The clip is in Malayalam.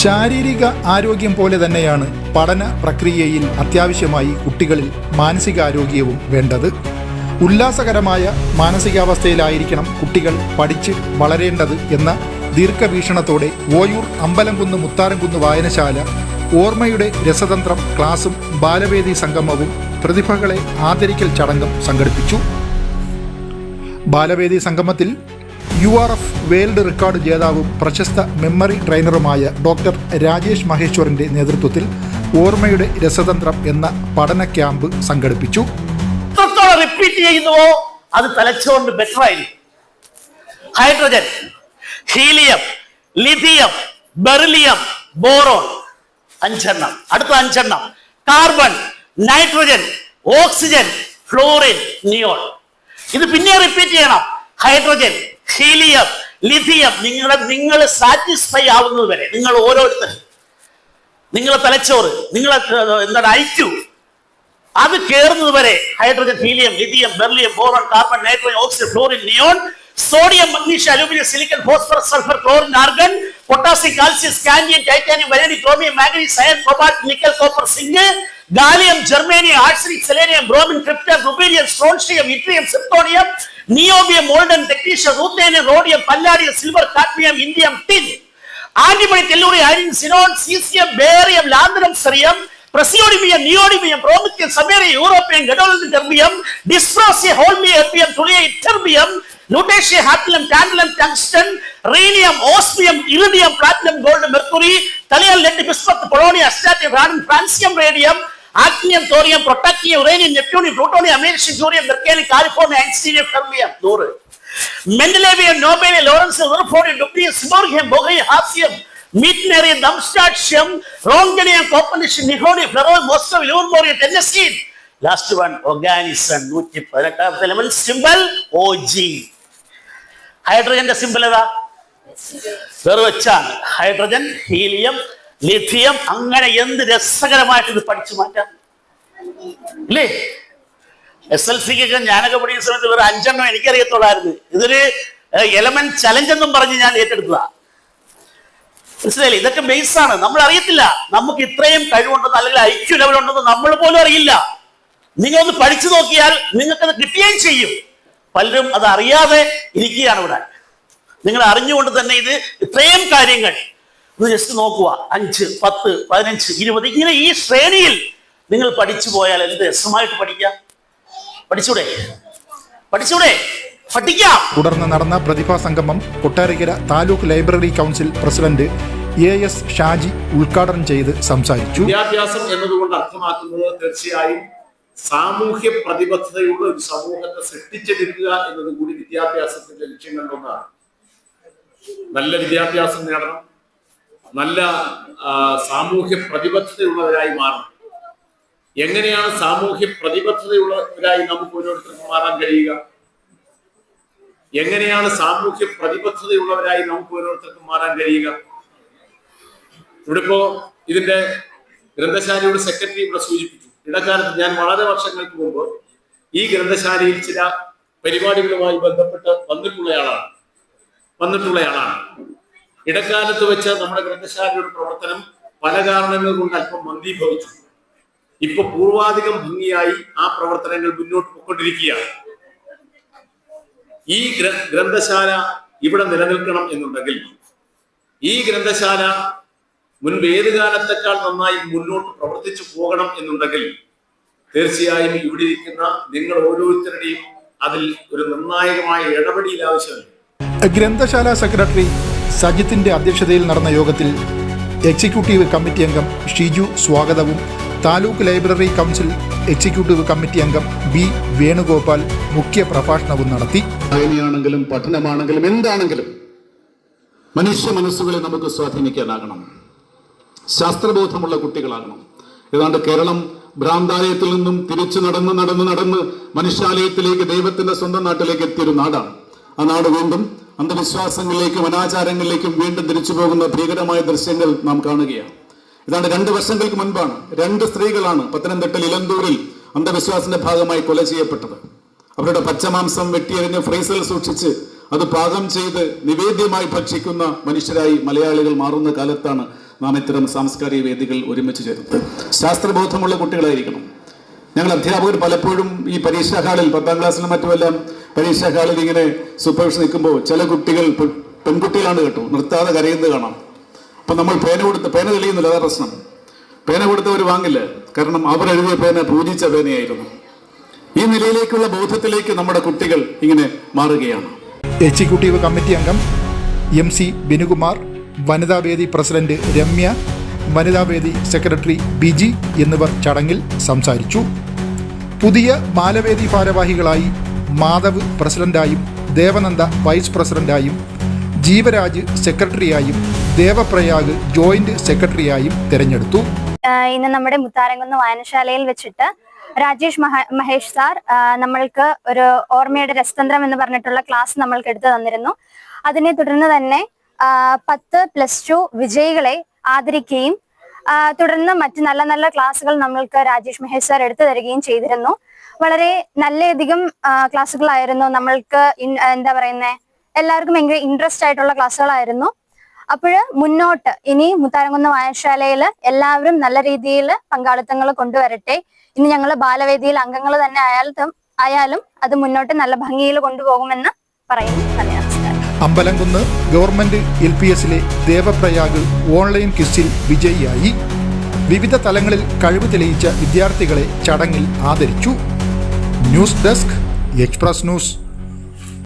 ശാരീരിക ആരോഗ്യം പോലെ തന്നെയാണ് പഠന പ്രക്രിയയിൽ അത്യാവശ്യമായി കുട്ടികളിൽ മാനസികാരോഗ്യവും വേണ്ടത്. ഉല്ലാസകരമായ മാനസികാവസ്ഥയിലായിരിക്കണം കുട്ടികൾ പഠിച്ച് വളരേണ്ടത് എന്ന ദീർഘവീക്ഷണത്തോടെ ഓയൂർ അമ്പലംകുന്ന് മുത്താരംകുന്ന് വായനശാല ഓർമ്മയുടെ രസതന്ത്രം ക്ലാസും ബാലവേദി സംഗമവും പ്രതിഭകളെ ആദരിക്കൽ ചടങ്ങും സംഘടിപ്പിച്ചു. ബാലവേദി സംഗമത്തിൽ U R F world record ജേതാവും പ്രശസ്ത മെമ്മറി ട്രെയിനറുമായ ഡോക്ടർ രാജേഷ് മഹേശ്വറിന്റെ നേതൃത്വത്തിൽ ഓർമ്മയുടെ രസതന്ത്രം എന്ന പഠന ക്യാമ്പ് സംഘടിപ്പിച്ചു. റിപ്പീറ്റ് ചെയ്യുന്നുവോ? അത് തലച്ചോറിന് ബെറ്റർ ആയിരിക്കും. Hydrogen helium lithium beryllium boron അഞ്ചെണ്ണം. അടുത്ത അഞ്ചെണ്ണം. Carbon nitrogen oxygen fluorine neon ഇത് പിന്നെ റിപ്പീറ്റ് ചെയ്യണം. ഹൈഡ്രജൻ ഹീലിയം ലിഥിയം നിങ്ങളെ നിങ്ങൾ സാറ്റിസ്ഫൈ ആവുന്നത് വരെ നിങ്ങൾ ഓരോരുത്തർ നിങ്ങളെ തലച്ചോറ് നിങ്ങളെ എന്താണ് ഐക്യു. അത് കയറുന്നത് വരെ hydrogen helium lithium beryllium boron carbon nitrogen oxygen fluorine neon sodium magnesium aluminium silicon phosphorus sulphur chlorine argon potassium calcium scandium titanium vanadium chromium manganese iron cobalt nickel copper zinc gallium germanium arsenic selenium bromine krypton rubidium strontium yttrium zirconium niobium molybdenum technetium ruthenium rhodium palladium silver cadmium indium tin antimony tellurium iodine xenon caesium barium lanthanum cerium praseodymium neodymium promethium samarium europium gadolinium terbium dysprosium holmium erbium thulium ytterbium lutetium ഹാറ്റിലം tantalum tungsten rhenium osmium iridium platinum gold mercury thallium lead bismuth polonium astatine radon francium radium actinium thorium protactinium uranium neptunium plutonium americium curium berkelium californium einsteinium fermium നൂറ്. Mendelevium nobelium lawrencium ഉർഫോണിയം dubnium seaborgium bohrium hassium meitnerium darmstadtium roentgenium copernicium nihonium flerovium moscovium livermorium tennessine last one oganesson നൂറ്റി പതിനെട്ടാമത്തെ എലമെന്റ് സിമ്പൽ ഒ ജി ഹൈഡ്രജന്റെ സിമ്പിൾ ഏതാ? വേറെ വെച്ചാണ്. ഹൈഡ്രജൻ ഹീലിയം ലിഥിയം അങ്ങനെ എന്ത് രസകരമായിട്ട് ഇത് പഠിച്ചു മാറ്റാം? ഇല്ലേ? എസ് എൽ സിക്കൊക്കെ ഞാനൊക്കെ പഠിക്കുന്ന സമയത്ത് വേറെ അഞ്ചെണ്ണം എനിക്കറിയത്തുള്ളായിരുന്നു. ഇതൊരു എലമെന്റ് ചലഞ്ച് എന്നും പറഞ്ഞ് ഞാൻ ഏറ്റെടുത്തതാ. മനസ്സിലായില്ലേ? ഇതൊക്കെ ബേസ് ആണ്. നമ്മൾ അറിയത്തില്ല നമുക്ക് ഇത്രയും കഴിവുണ്ടെന്ന് അല്ലെങ്കിൽ ഐക്യു ലെവൽ ഉണ്ടെന്ന് നമ്മൾ പോലും അറിയില്ല. നിങ്ങളൊന്ന് പഠിച്ചു നോക്കിയാൽ നിങ്ങൾക്കത് കിട്ടുകയും ചെയ്യും. പലരും അത് അറിയാതെ ഇരിക്കുകയാണ് ഇവിടെ. നിങ്ങൾ അറിഞ്ഞുകൊണ്ട് തന്നെ ഇത് ഇത്രയും കാര്യങ്ങൾ ജസ്റ്റ് നോക്കുക. അഞ്ച് പത്ത് പതിനഞ്ച് ഇരുപത്. ഇങ്ങനെ ഈ ശ്രേണിയിൽ നിങ്ങൾ പഠിച്ചു പോയാൽ എന്ത് രസമായിട്ട് പഠിക്കാം പഠിച്ചൂടെ? പഠിച്ചൂടെ? പഠിക്കാം. തുടർന്ന് നടന്ന പ്രതിഭാ സംഗമം Kottarakkara taluk library council president A S Shaji ഉദ്ഘാടനം ചെയ്ത് സംസാരിച്ചു. വിദ്യാഭ്യാസം എന്നതുകൊണ്ട് അർത്ഥമാക്കുന്നത് തീർച്ചയായും സാമൂഹ്യ പ്രതിബദ്ധതയുള്ള ഒരു സമൂഹത്തെ സൃഷ്ടിച്ചെടുക്കുക എന്നതും കൂടി വിദ്യാഭ്യാസത്തിന്റെ ലക്ഷ്യങ്ങളിലൊന്നാണ് നല്ല വിദ്യാഭ്യാസം നേടണം. നല്ല സാമൂഹ്യ പ്രതിബദ്ധതയുള്ളവരായി മാറണം എങ്ങനെയാണ് സാമൂഹ്യ പ്രതിബദ്ധതയുള്ളവരായി നമുക്ക് ഓരോരുത്തർക്കും മാറാൻ കഴിയുക? എങ്ങനെയാണ് സാമൂഹ്യ പ്രതിബദ്ധതയുള്ളവരായി നമുക്ക് ഓരോരുത്തർക്കും മാറാൻ കഴിയുക? ഇവിടെ ഇപ്പോ ഇതിന്റെ ഗ്രന്ഥശാലയുടെ സെക്രട്ടറി ഇവിടെ സൂചിപ്പിച്ചു. ഇടക്കാലത്ത് ഞാൻ വളരെ വർഷങ്ങൾക്ക് മുമ്പ് ഈ ഗ്രന്ഥശാലയിൽ ചില പരിപാടികളുമായി ബന്ധപ്പെട്ട് വന്നിട്ടുള്ളയാളാണ്. വന്നിട്ടുള്ളയാളാണ്. ഇടക്കാലത്ത് വെച്ച് നമ്മുടെ ഗ്രന്ഥശാലയുടെ പ്രവർത്തനം പല കാരണങ്ങൾ കൊണ്ട് അല്പം മന്ദീഭവിച്ചു. ഇപ്പൊ പൂർവാധികം ഭംഗിയായി ആ പ്രവർത്തനങ്ങൾ മുന്നോട്ട് പോയിക്കൊണ്ടിരിക്കുകയാണ്. ഈ ഗ്രന്ഥശാല ഇവിടെ നിലനിൽക്കണം എന്നുണ്ടെങ്കിൽ ഈ ഗ്രന്ഥശാല മുൻപ് ഏത് കാലത്തെക്കാൾ നന്നായി മുന്നോട്ട് പ്രവർത്തിച്ചു പോകണം എന്നുണ്ടെങ്കിൽ തീർച്ചയായും ഇവിടെ ഇരിക്കുന്ന നിങ്ങൾ ഓരോരുത്തരുടെയും അതിൽ ഒരു നിർണായകമായ ഇടപെടൽ ആവശ്യമില്ല. ഗ്രന്ഥശാല സെക്രട്ടറി സജിത്തിന്റെ അധ്യക്ഷതയിൽ നടന്ന യോഗത്തിൽ എക്സിക്യൂട്ടീവ് കമ്മിറ്റി അംഗം ഷിജു സ്വാഗതവും taluk library council executive committee അംഗം ബി വേണുഗോപാൽ മുഖ്യ പ്രഭാഷണവും നടത്തി. വായനയാണെങ്കിലും പഠനമാണെങ്കിലും എന്താണെങ്കിലും മനുഷ്യ മനസ്സുകളെ നമുക്ക് സ്വാധീനിക്കാനാകണം. ശാസ്ത്രബോധമുള്ള കുട്ടികളാകണം. ഏതാണ്ട് കേരളം ഭ്രാന്താലയത്തിൽ നിന്നും തിരിച്ചു നടന്ന് നടന്ന് നടന്ന് മനുഷ്യാലയത്തിലേക്ക് ദൈവത്തിന്റെ സ്വന്തം നാട്ടിലേക്ക് എത്തിയൊരു നാടാണ്. ആ നാട് വീണ്ടും അന്ധവിശ്വാസങ്ങളിലേക്കും അനാചാരങ്ങളിലേക്കും വീണ്ടും തിരിച്ചു പോകുന്ന ഭീകരമായ ദൃശ്യങ്ങൾ നാം കാണുകയാണ്. ഇതാണ് രണ്ട് വർഷങ്ങൾക്ക് മുൻപാണ് രണ്ട് സ്ത്രീകളാണ് പത്തനംതിട്ട ഇലന്തൂരിൽ അന്ധവിശ്വാസത്തിന്റെ ഭാഗമായി കൊല ചെയ്യപ്പെട്ടത്. അവരുടെ പച്ചമാംസം വെട്ടിയെറിഞ്ഞ് ഫ്രീസറിൽ സൂക്ഷിച്ച് അത് പാകം ചെയ്ത് നിവേദ്യമായി ഭക്ഷിക്കുന്ന മനുഷ്യരായി മലയാളികൾ മാറുന്ന കാലത്താണ് നാം ഇത്തരം സാംസ്കാരിക വേദികൾ ഒരുമിച്ച് ചേർത്ത് ശാസ്ത്രബോധമുള്ള കുട്ടികളായിരിക്കണം. ഞങ്ങൾ അധ്യാപകർ പലപ്പോഴും ഈ പരീക്ഷാ ഹാളിൽ പത്താം ക്ലാസ്സിലും മറ്റുമെല്ലാം പരീക്ഷാ ഹാളിൽ ഇങ്ങനെ സൂപ്പർവിഷൻ നിൽക്കുമ്പോൾ ചില കുട്ടികൾ പെൺകുട്ടികളാണ് കേട്ടോ. നിർത്താതെ കരയുന്നത് കാണാം. അപ്പം നമ്മൾ പേന കൊടുത്ത് പേന തെളിയുന്നില്ല അതാ പ്രശ്നം. പേന കൊടുത്തവർ വാങ്ങില്ല. കാരണം അവരെഴുതിയ പേന പൂജിച്ച പേനയായിരുന്നു. ഈ നിലയിലേക്കുള്ള ബോധത്തിലേക്ക് നമ്മുടെ കുട്ടികൾ ഇങ്ങനെ മാറുകയാണ്. എക്സിക്യൂട്ടീവ് കമ്മിറ്റി അംഗം എം സി ബിനുകുമാർ വനിതാവേദി പ്രസിഡന്റ് രമ്യ വനിതാവേദി സെക്രട്ടറി ബിജി എന്നിവർ ചടങ്ങിൽ സംസാരിച്ചു. പുതിയ ബാലവേദി ഭാരവാഹികളായി മാധവ് പ്രസിഡന്റായും ദേവനന്ദ വൈസ് പ്രസിഡന്റായും ജീവരാജ് സെക്രട്ടറിയായും ദേവപ്രയാഗ് ജോയിന്റ് സെക്രട്ടറിയായും തിരഞ്ഞെടുത്തു. ഇന്ന് നമ്മുടെ മുത്താരംകുന്ന് വായനശാലയിൽ വെച്ചിട്ട് രാജേഷ് മഹേഷ് സാർ നമ്മൾക്ക് ഒരു ഓർമ്മയുടെ രസതന്ത്രം എന്ന് പറഞ്ഞിട്ടുള്ള ക്ലാസ് നമ്മൾക്ക് എടുത്തു തന്നിരുന്നു. അതിനെ തുടർന്ന് തന്നെ പത്ത് പ്ലസ് ടു വിജയികളെ ആദരിക്കുകയും തുടർന്ന് മറ്റ് നല്ല നല്ല ക്ലാസ്സുകൾ നമ്മൾക്ക് രാജേഷ് മഹേഷ് സാർ എടുത്തു തരികയും ചെയ്തിരുന്നു. വളരെ നല്ലയധികം ക്ലാസ്സുകളായിരുന്നു നമ്മൾക്ക് എന്താ പറയുന്നേ എല്ലാവർക്കും ഭയങ്കര ഇൻട്രസ്റ്റ് ആയിട്ടുള്ള ക്ലാസ്സുകളായിരുന്നു. അപ്പോൾ മുന്നോട്ട് ഇനി മുത്താരംകുന്ന് വായനശാലയിൽ എല്ലാവരും നല്ല രീതിയിൽ പങ്കാളിത്തങ്ങൾ കൊണ്ടുവരട്ടെ. ഇനി ഞങ്ങൾ ബാലവേദിയിൽ അംഗങ്ങൾ തന്നെ ആയാലും ആയാലും അത് മുന്നോട്ട് നല്ല ഭംഗിയിൽ കൊണ്ടുപോകുമെന്ന് പറയുന്നു. അമ്പലംകുന്ന് ഗവൺമെന്റ് എൽ പി എസിലെ ദേവപ്രയാഗ് ഓൺലൈൻ ക്വിസിൽ വിജയിയായി. വിവിധ തലങ്ങളിൽ കഴിവ് തെളിയിച്ച വിദ്യാർത്ഥികളെ ചടങ്ങിൽ ആദരിച്ചു. News desk Express News.